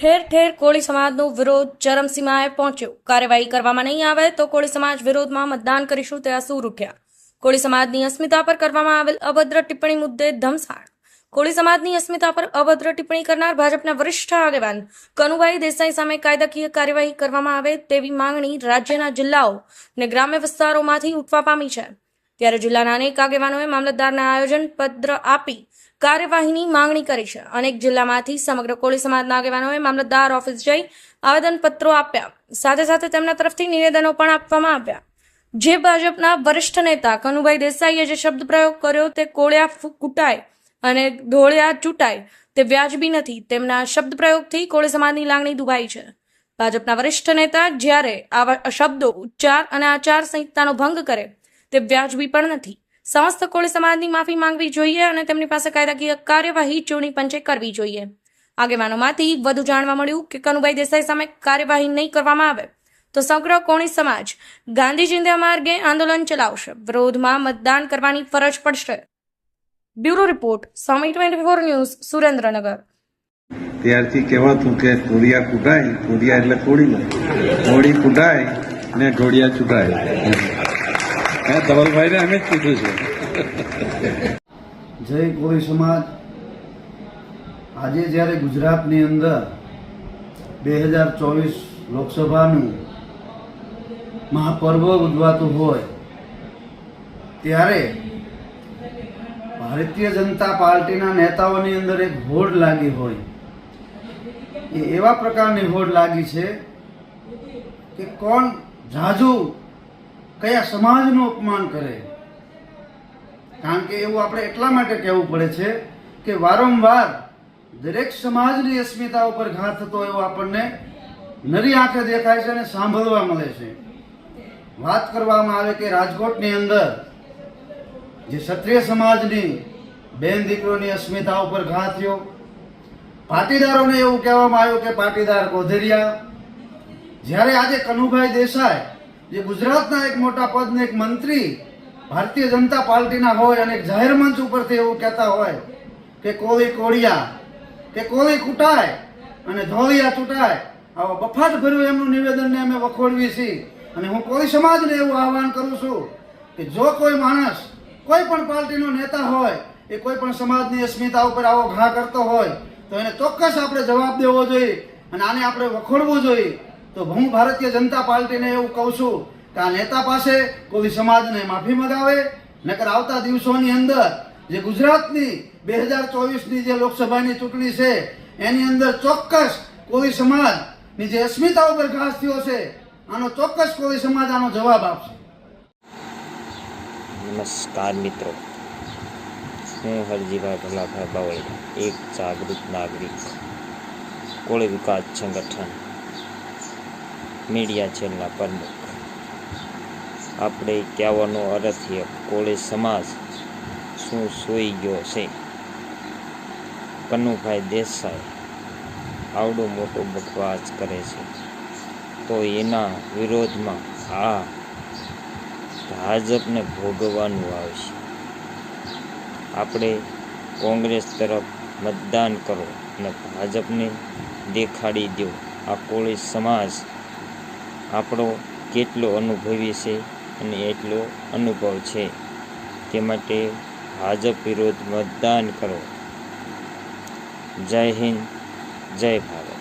ઠેર ઠેર કોળી સમાજનો વિરોધ ચરમસીમાએ પહોંચ્યો. કાર્યવાહી કરવામાં નહીં આવે તો કોળી સમાજ વિરોધમાં મતદાન કરીશું તેવા સૂર ઉઠ્યા. કોળી સમાજની અસ્મિતા પર કરવામાં આવેલ અભદ્ર ટિપ્પણી મુદ્દે ધમસાણ. કોળી સમાજની અસ્મિતા પર અભદ્ર ટિપ્પણી કરનાર ભાજપના વરિષ્ઠ આગેવાન કનુભાઈ દેસાઈ સામે કાયદાકીય કાર્યવાહી કરવામાં આવે તેવી માંગણી રાજ્યના જિલ્લાઓ અને ગ્રામ્ય વિસ્તારોમાંથી ઉઠવા પામી છે. ત્યારે જિલ્લાના અનેક આગેવાનોએ મામલતદારને આયોજન પત્ર આપી કાર્યવાહીની માંગણી કરી છે. અનેક જિલ્લામાંથી સમગ્ર કોળી સમાજના આગેવાનોએ મામલતદાર ઓફિસ જઈ આવેદનપત્રો આપ્યા. સાથે સાથે તેમના તરફથી નિવેદનો પણ આપવામાં આવ્યા. જે ભાજપના વરિષ્ઠ નેતા કનુભાઈ દેસાઈએ જે શબ્દ પ્રયોગ કર્યો તે કોળિયા કૂટાય અને ધોળિયા ચૂંટાય તે વ્યાજબી નથી. તેમના શબ્દ પ્રયોગથી કોળી સમાજની લાગણી દુભાઈ છે. ભાજપના વરિષ્ઠ નેતા જ્યારે આવા શબ્દો ઉચ્ચાર અને આચાર સંહિતાનો ભંગ કરે તે વ્યાજબી પણ નથી. સમસ્ત કોળી સમાજની માફી માંગવી જોઈએ અને તેમની પાસે કાયદાકીય કાર્યવાહી ચૂંટણી પંચે કરવી જોઈએ. આગેવાનોમાંથી વધુ જાણવા મળ્યું કે કનુભાઈ દેસાઈ સામે કાર્યવાહી નહીં કરવામાં આવે તો સમગ્ર કોણી સમાજ ગાંધી માર્ગે આંદોલન ચલાવશે. વિરોધમાં મતદાન કરવાની ફરજ પડશે. બ્યુરો રિપોર્ટ, સ્વામી ટ્વેન્ટી ફોર ન્યૂઝ, સુરેન્દ્રનગર. ત્યારથી કહેવાતું કે કોડિયા કુટાય કોડિયા એટલે કોડી કોડી કુટાય ને ઢોળિયા ચૂંટાય જય કોળી સમાજ. આજે જ્યારે ગુજરાતની અંદર બે હજાર ચોવીસ લોકસભાનું મહાપર્વ ઉજવાતું હોય, ત્યારે ભારતીય જનતા પાર્ટીના નેતાઓની અંદર એક હોડ લાગી હોય. એ એવા પ્રકારની હોડ લાગી છે કે કોણ ઝાઝુ કયા સમાજનું અપમાન કરે? કારણ કે એવું આપણે એટલા માટે કહેવું પડે છે કે વારંવાર દરેક સમાજની અસ્મિતા ઉપર ઘા થતો એવો આપણને નરી આંખે દેખાય છે અને સાંભળવા મળે છે. વાત કરવામાં આવે કે રાજકોટની અંદર જે ક્ષત્રિય સમાજની બેન દીકરોની અસ્મિતા ઉપર ઘા થયો. પાટીદારોને એવું કહેવામાં આવ્યું કે પાટીદાર કોધેરિયા, જ્યારે આજે કનુભાઈ દેસાઈ જે ગુજરાતના એક મોટા પદને એક મંત્રી ભારતીય જનતા પાર્ટીના હોય અને જાહેર મંચ ઉપરથી એવું કહેતા હોય કે કોળી કોળિયા, કે કોળી કૂટાય અને ધોળિયા ચૂંટાય, આવા બફાટ ભર્યું એમનું નિવેદનને અમે વખોડવી છીએ. અને હું કોઈ સમાજને એવું આહવાન કરું છું કે જો કોઈ માણસ, કોઈ પણ પાર્ટીનો નેતા હોય, એ કોઈ પણ સમાજની અસ્મિતા ઉપર આવો ઘા કરતો હોય, તો એને ચોક્કસ આપણે જવાબ દેવો જોઈએ અને આને આપણે વખોડવું જોઈએ. તો હું ભારતીય જનતા પાર્ટીને એવું કહું છું કે આ નેતા પાસે કોઈ સમાજને માફી મગાવે, નકર આવતા દિવસોની અંદર જે ગુજરાતની બે હજાર ચોવીસની જે લોકસભાની ચૂંટણી છે, એની અંદર ચોક્કસ કોઈ સમાજની જે અસ્મિતા ઉપર ઘાસ થયો છે, આનો ચોક્કસ કોઈ સમાજ આનો જવાબ આપશે. નમસ્કાર મિત્રો. હું હરજીભાઈ ભલાભાઈ બાવળિયા, એક જાગૃત નાગરિક, કોળી વિકાસ સંગઠન. મીડિયા છેલ્લા પ્રમુખ આપણે કહેવાનો અર્થ છે, કોળી સમાજ શું સૂઈ ગયો છે? કનુભાઈ દેસાઈ આવડો મોટો બકવાસ કરે છે. તો એના વિરોધમાં આ ભાજપને ભોગવવાનું આવશે. આપણે કોંગ્રેસ તરફ મતદાન કરો અને ભાજપને દેખાડી દો આ કોળી સમાજ આપણો કેટલો અનુભવી છે અને એટલો અનુભવ છે. તે માટે ભાજપ વિરોધ મતદાન કરો. જય હિન્દ, જય ભારત.